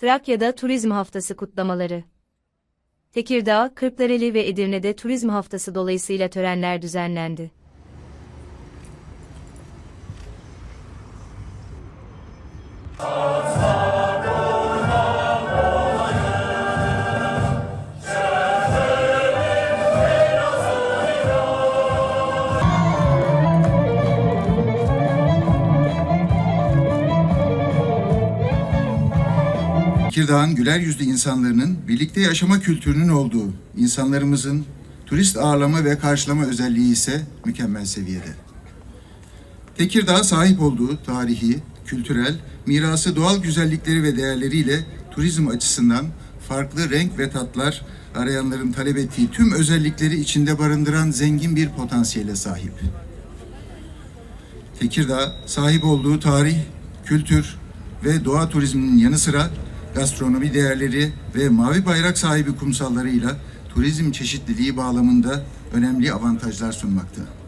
Trakya'da Turizm Haftası kutlamaları. Tekirdağ, Kırklareli ve Edirne'de Turizm Haftası dolayısıyla törenler düzenlendi. Tekirdağ'ın güler yüzlü insanların birlikte yaşama kültürünün olduğu, insanlarımızın turist ağırlama ve karşılama özelliği ise mükemmel seviyede. Tekirdağ sahip olduğu tarihi, kültürel, mirası doğal güzellikleri ve değerleriyle turizm açısından farklı renk ve tatlar arayanların talep ettiği tüm özellikleri içinde barındıran zengin bir potansiyele sahip. Tekirdağ sahip olduğu tarih, kültür ve doğa turizminin yanı sıra gastronomi değerleri ve mavi bayrak sahibi kumsallarıyla turizm çeşitliliği bağlamında önemli avantajlar sunmakta.